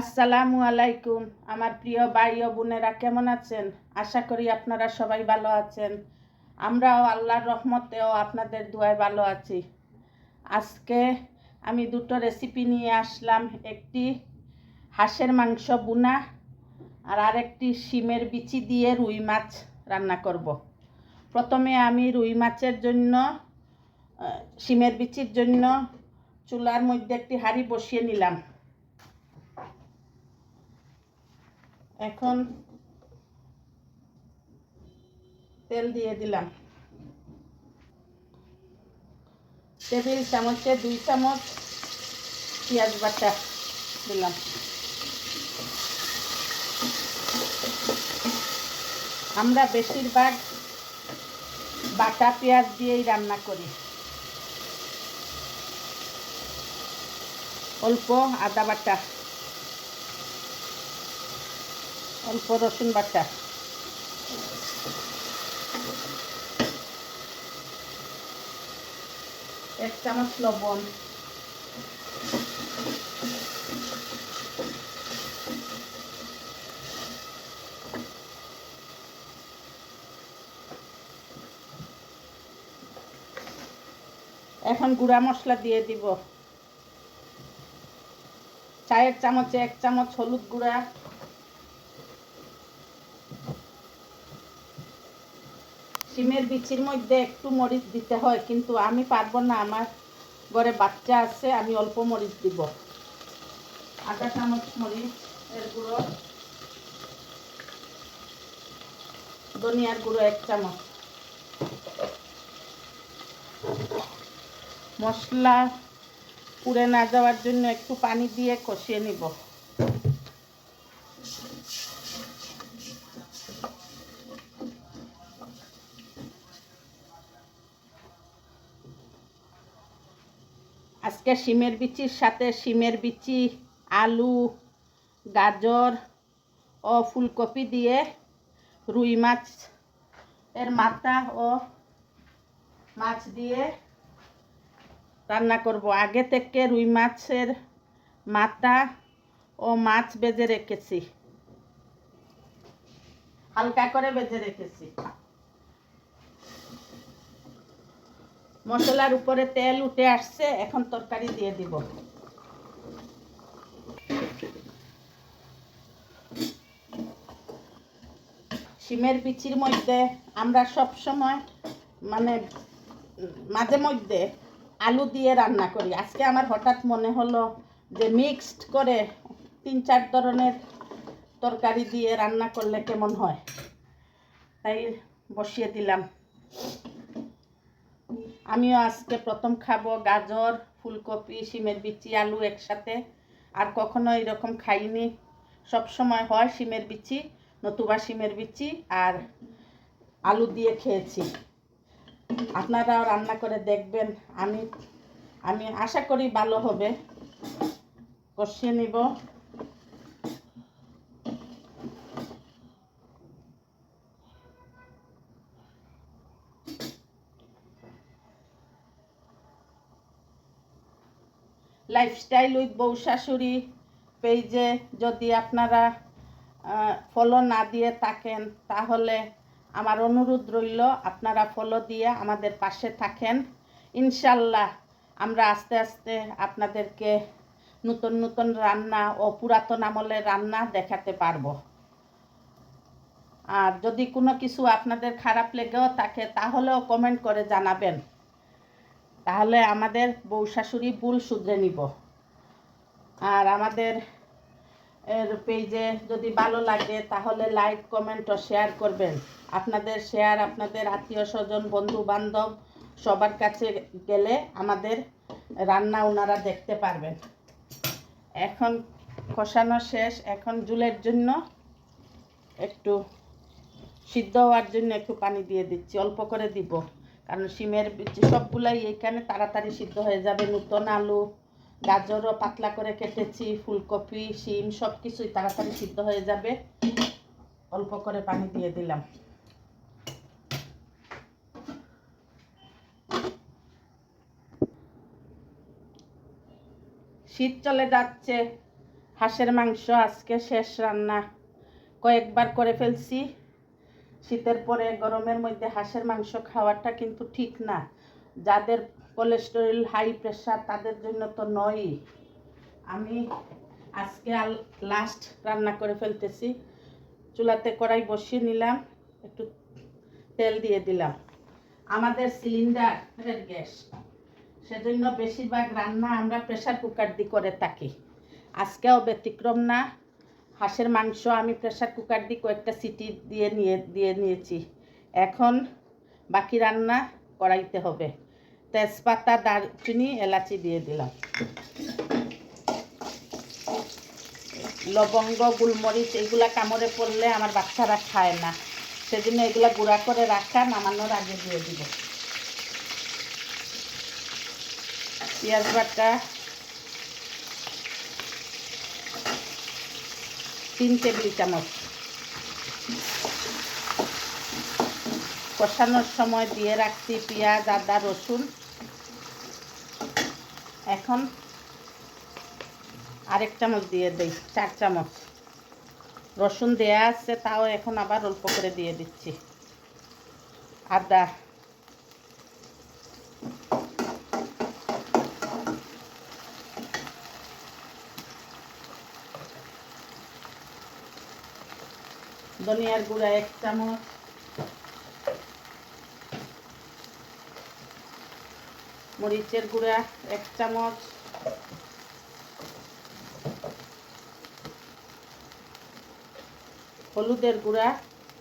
আসসালামু আলাইকুম, আমার প্রিয় ভাই ও বোনেরা কেমন আছেন? আশা করি আপনারা সবাই ভালো আছেন। আমরাও আল্লাহর রহমতেও আপনাদের দুয়ায় ভালো আছি। আজকে আমি দুটো রেসিপি নিয়ে আসলাম, একটি হাঁসের মাংস বুনা আর আরেকটি শিমের বিচি দিয়ে রুই মাছ রান্না করব। প্রথমে আমি রুই মাছের জন্য শিমের বিচির জন্য চুলার মধ্যে একটি হাঁড়ি বসিয়ে নিলাম। এখন তেল দিয়ে দিলাম। টেবিল চামচে দুই চামচ পেঁয়াজ বাটা দিলাম। আমরা বেশিরভাগ বাটা পেঁয়াজ দিয়েই রান্না করি। অল্প আদা বাটা। অল্প রসুন বাটা। এক চামচ লবণ। এখন গুঁড়া মশলা দিয়ে দিব। চায়ের চামচে এক চামচ হলুদ গুঁড়া। শিমের বিচির মধ্যে একটু মরিচ দিতে হয়, কিন্তু আমি পারব না। আমার ঘরে বাচ্চা আছে, আমি অল্প মরিচ দিব। আধা চামচ মরিচ, এর গুঁড়ো। ধনিয়ার গুঁড়ো এক চামচ। মশলা পুড়ে না যাওয়ার জন্য একটু পানি দিয়ে কষিয়ে নিব। আজকে শিমের বিচির সাথে শিমের বিচি, আলু, গাজর ও ফুলকপি দিয়ে রুই মাছ এর মাথা ও মাছ দিয়ে রান্না করব। আগে থেকে রুই মাছের মাথা ও মাছ বেজে রেখেছি। হালকা করে বেজে রেখেছি। মশলার উপরে তেল উঠে আসছে, এখন তরকারি দিয়ে দিব। শিমের বিচির মধ্যে আমরা সব সময় মানে মাঝে মধ্যে আলু দিয়ে রান্না করি। আজকে আমার হঠাৎ মনে হলো যে মিক্সড করে তিন চার ধরনের তরকারি দিয়ে রান্না করলে কেমন হয়? তাই বসিয়ে দিলাম। আমিও আজকে প্রথম খাব গাজর, ফুলকপি, শিমের বিচি, আলু একসাথে। আর কখনো এরকম খাইনি। সব সময় হয় শিমের বিচি, নতুবা শিমের বিচি আর আলু দিয়ে খেয়েছি। আপনারাও রান্না করে দেখবেন। আমি আমি আশা করি ভালো হবে। কষিয়ে নিব। লাইফস্টাইল উইথ বউ শাশুড়ি পেজে যদি আপনারা ফলো না দিয়ে থাকেন, তাহলে আমার অনুরোধ রইল, আপনারা ফলো দিয়ে আমাদের পাশে থাকেন। ইনশাল্লাহ আমরা আস্তে আস্তে আপনাদেরকে নতুন নতুন রান্না ও পুরাতন আমলের রান্না দেখাতে পারব। আর যদি কোনো কিছু আপনাদের খারাপ লেগেও থাকে, তাহলেও কমেন্ট করে জানাবেন। তাহলে আমাদের বউ শাশুড়ি ভুল শুধরে নিব। আর আমাদের এর পেজে যদি ভালো লাগে, তাহলে লাইক, কমেন্ট ও শেয়ার করবেন। আপনাদের শেয়ার, আপনাদের আত্মীয় স্বজন বন্ধু বান্ধব সবার কাছে গেলে আমাদের রান্না ওনারা দেখতে পারবেন। এখন কষানো শেষ। এখন জুলের জন্য একটু সিদ্ধ হওয়ার জন্য একটু পানি দিয়ে দিচ্ছি। অল্প করে দিব। কারণ শিমের সবগুলাই এইখানে তাড়াতাড়ি সিদ্ধ হয়ে যাবে। নতুন আলু, গাজরও পাতলা করে কেটেছি, ফুলকপি, শিম সব কিছুই তাড়াতাড়ি সিদ্ধ হয়ে যাবে। অল্প করে পানি দিয়ে দিলাম। শীত চলে যাচ্ছে, হাঁসের মাংস আজকে শেষ রান্না। কয়েকবার করে ফেলছি। শীতের পরে গরমের মধ্যে হাঁসের মাংস খাওয়াটা কিন্তু ঠিক না। যাদের কোলেস্টেরল হাই প্রেশার তাদের জন্য তো নয়ই আমি আজকে আল লাস্ট রান্না করে ফেলতেছি। চুলাতে কড়াই বসিয়ে নিলাম, একটু তেল দিয়ে দিলাম। আমাদের সিলিন্ডারের গ্যাস। সেজন্য বেশিরভাগ রান্না আমরা প্রেশার কুকার দিয়ে করে থাকি। আজকেও ব্যতিক্রম না। হাঁসের মাংস আমি প্রেশার কুকার দিয়ে কয়েকটা সিটি দিয়ে নিয়ে, দিয়ে নিয়েছি। এখন বাকি রান্না করাইতে হবে। তেজপাতা, দারচিনি, এলাচি দিয়ে দিলাম। লবঙ্গ, গোলমরিচ, এগুলা কামড়ে পড়লে আমার বাচ্চারা খায় না। সেজন্য এগুলা গুঁড়া করে রাখা, নামানোর আগে দিয়ে দিব। পেঁয়াজ বাটা তিন টেবিল চামচ। কষানোর সময় দিয়ে রাখছি পেঁয়াজ, আদা, রসুন। এখন আরেক চামচ দিয়ে দিই, চার চামচ। রসুন দেয়া আছে, তাও এখন আবার অল্প করে দিয়ে দিচ্ছি। আদা ধনিয়ার গুঁড়া এক চামচ। মরিচের গুঁড়া এক চামচ। হলুদের গুঁড়া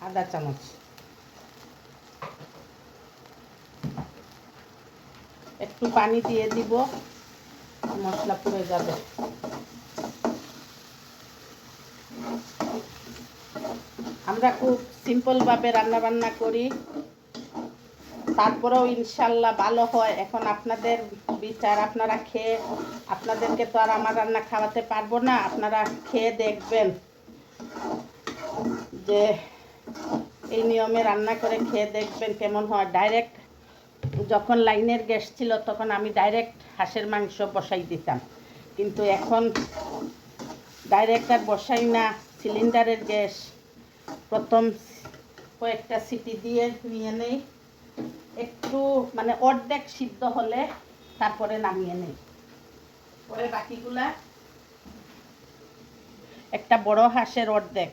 আধা চামচ। একটু পানি দিয়ে দিব, মশলা পুড়ে যাবে। আমরা খুব সিম্পলভাবে রান্না বান্না করি। তারপরেও ইনশাল্লাহ ভালো হয়। এখন আপনাদের বিচার, আপনারা খেয়ে, আপনাদেরকে তো আর আমার রান্না খাওয়াতে পারব না। আপনারা খেয়ে দেখবেন যে এই নিয়মে রান্না করে খেয়ে দেখবেন কেমন হয়। ডাইরেক্ট যখন লাইনের গ্যাস ছিল, তখন আমি ডাইরেক্ট হাঁসের মাংস বসাই দিতাম। কিন্তু এখন ডাইরেক্ট আর বসাই না। সিলিন্ডারের গ্যাস প্রথম কয়েকটা সিটি দিয়ে নিয়ে নেই। একটু মানে অর্ধেক সিদ্ধ হলে তারপরে নামিয়ে নেই। পরে বাকিগুলা একটা বড় হাঁসের অর্ধেক।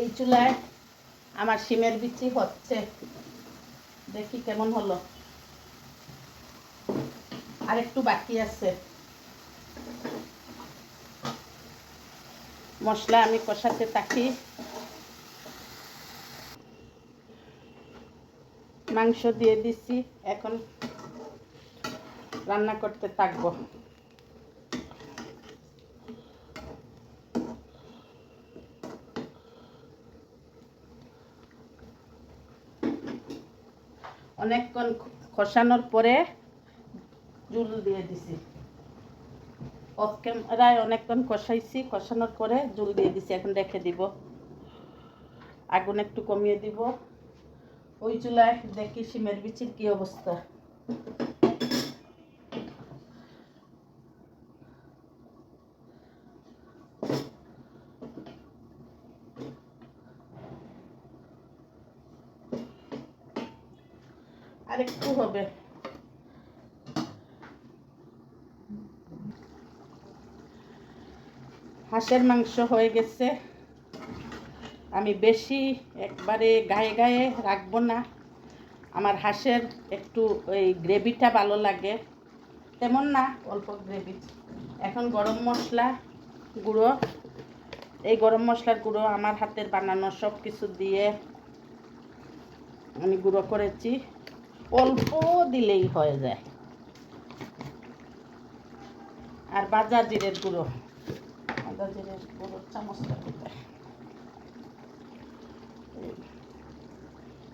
এই চুলায় আমার সিমের বিচি হচ্ছে। দেখি কেমন হলো। আর একটু বাকি আছে। মশলা আমি কষাতে থাকি। মাংস দিয়ে দিছি, এখন রান্না করতে থাকব। অনেকক্ষণ কষানোর পরে জুল দিয়ে দিছি। অফ ক্যামেরায় অনেকক্ষণ কষাইছি, কষানোর পরে জুল দিয়ে দিছি, এখন রেখে দিব। আগুন একটু কমিয়ে দিব। ওই চুলায় দেখি সিমের বিচির কি অবস্থা। আর একটু হবে। হাঁসের মাংস হয়ে গেছে। আমি বেশি একবারে গায়ে গায়ে রাখব না। আমার হাঁসের একটু ওই গ্রেভিটা ভালো লাগে। তেমন না, অল্প গ্রেভি। এখন গরম মশলা গুঁড়ো। এই গরম মশলার গুঁড়ো আমার হাতের বানানো সব কিছু দিয়ে আমি গুঁড়ো করেছি। অল্প দিলেই হয়ে যায়। আর বাজার জিরের গুঁড়ো।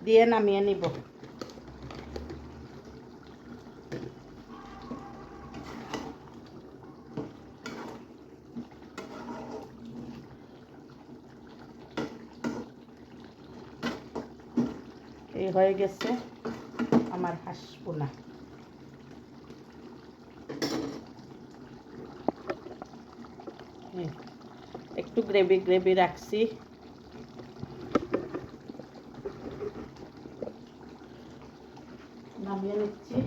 দিয়ে নামিয়ে নিব। এই হয়ে গেছে আমার হাসবো না একটু গ্রেভি গ্রেভি রাখছি নামিয়ে নিচ্ছি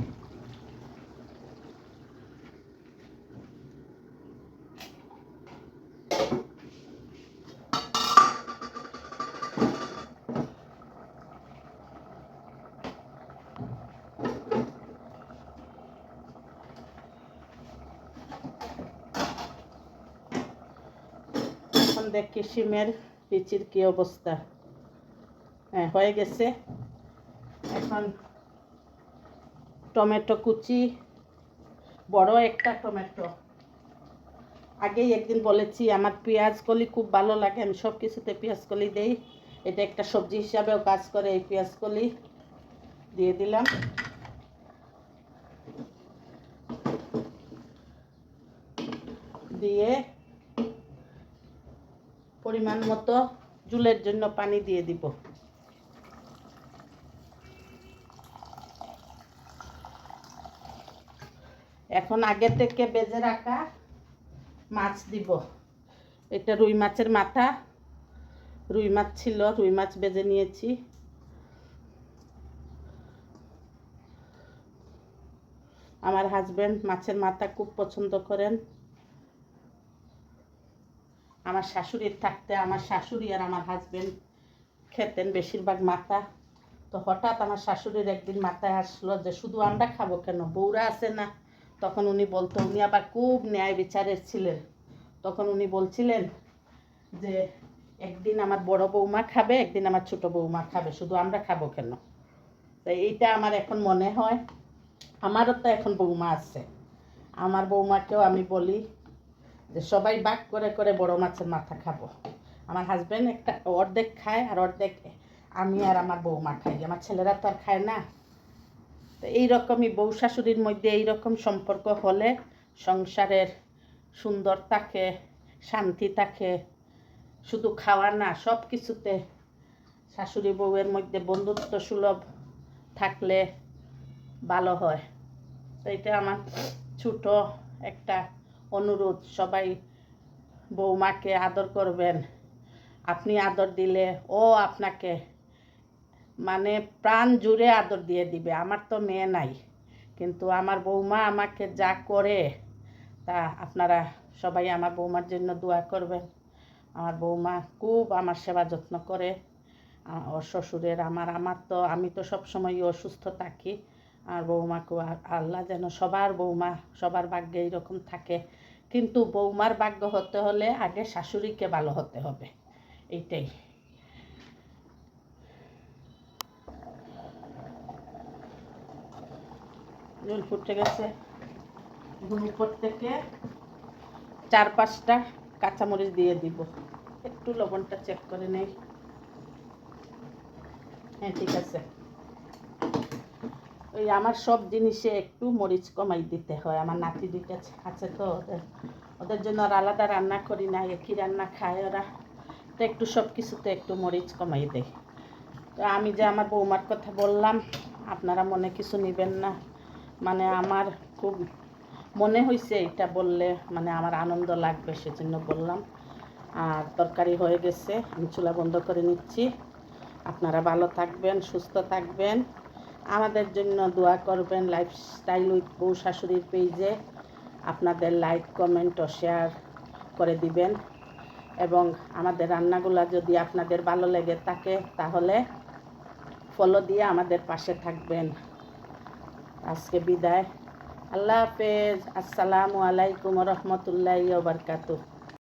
এখন দেখি সিমের বিচির কি অবস্থা। হ্যাঁ হয়ে গেছে। এখন টমেটো কুচি, বড় একটা টমেটো। আগেই একদিন বলেছি, আমার পেঁয়াজ কলি খুব ভালো লাগে, আমি সব কিছুতে পেঁয়াজ কলি দেই। এটা একটা সবজি হিসাবেও কাজ করে এই পেঁয়াজ কলি। দিয়ে দিলাম দিয়ে পরিমাণ মতো জুলের জন্য পানি দিয়ে দিব। এখন আগে থেকে বেজে রাখা মাছ দিব। এটা রুই মাছের মাথা। রুই মাছ ছিল, রুই মাছ বেজে নিয়েছি। আমার হাজবেন্ড মাছের মাথা খুব পছন্দ করেন। আমার শাশুড়ির থাকতে, আমার শাশুড়ি আর আমার হাজবেন্ড খেতেন বেশিরভাগ মাথা। তো হঠাৎ আমার শাশুড়ির একদিন মাথায় আসলো যে, শুধু আমরা খাব কেন? বউরা আছে না? তখন উনি বলতো, উনি আবার খুব ন্যায় বিচারের ছিলেন। তখন উনি বলছিলেন যে, একদিন আমার বড় বৌমা খাবে, একদিন আমার ছোট বৌমা খাবে। শুধু আমরা খাব কেন? তাই এইটা আমার এখন মনে হয়। আমারও তো এখন বৌমা আছে। আমার বৌমাকেও আমি বলি যে সবাই বাক করে করে বড় মাছের মাথা খাব। আমার হাজব্যান্ড একটা অর্ধেক খায় আর অর্ধেক আমি আর আমার বৌমা খাই। আমার ছেলেরা তো আর খায় না। তো এইরকমই বউ শাশুড়ির মধ্যে এইরকম সম্পর্ক হলে সংসারের সুন্দর থাকে, শান্তি থাকে, শুধু খাওয়া না সব কিছুতে শাশুড়ি বউয়ের মধ্যে বন্ধুত্ব সুলভ থাকলে ভালো হয়। তো এটা আমার ছোট একটা অনুরোধ, সবাই বৌমাকে আদর করবেন। আপনি আদর দিলে ও আপনাকে মানে প্রাণ জুড়ে আদর দিয়ে দিবে। আমার তো মেয়ে নাই, কিন্তু আমার বৌমা আমাকে যা করে তা আপনারা সবাই আমার বৌমার জন্য দোয়া করবেন। আমার বৌমা খুব আমার সেবা যত্ন করে। ওর শ্বশুরের, আমার আমার তো, আমি তো সবসময় অসুস্থ থাকি। আর বৌমাকেও আল্লাহ যেন সবার বৌমা, সবার ভাগ্যে এইরকম থাকে। কিন্তু বৌমার ভাগ্য হতে হলে আগে শাশুড়িকে ভালো হতে হবে। এইটাই। জল ফুটে গেছে। এখন থেকে চার পাঁচটা কাঁচামরিচ দিয়ে দিব। একটু লবণটা চেক করে নেই। হ্যাঁ ঠিক আছে। ওই আমার সব জিনিসে একটু মরিচ কমাই দিতে হয়। আমার নাতি দুইটা আছে তো, ওদের ওদের জন্য আর আলাদা রান্না করি না, একই রান্না খায় ওরা। তো একটু সব কিছুতে একটু মরিচ কমাই দেয় তো আমি যে আমার বৌমার কথা বললাম, আপনারা মনে কিছু নেবেন না। মানে আমার খুব মনে হয়েছে এটা বললে মানে আমার আনন্দ লাগবে সেজন্য বললাম। আর তরকারি হয়ে গেছে, আমি চুলা বন্ধ করে নিচ্ছি। আপনারা ভালো থাকবেন, সুস্থ থাকবেন। আমাদের জন্য দোয়া করবেন লাইফস্টাইল উইথ বউ শাশুড়ির পেজে আপনাদের লাইক কমেন্ট ও শেয়ার করে দিবেন। এবং আমাদের রান্নাগুলো যদি আপনাদের ভালো লেগে থাকে, তাহলে ফলো দিয়ে আমাদের পাশে থাকবেন। আজকে বিদায়। আল্লাহ হাফেজ। আসসালামু আলাইকুম রহমতুল্লাহ বারকাতু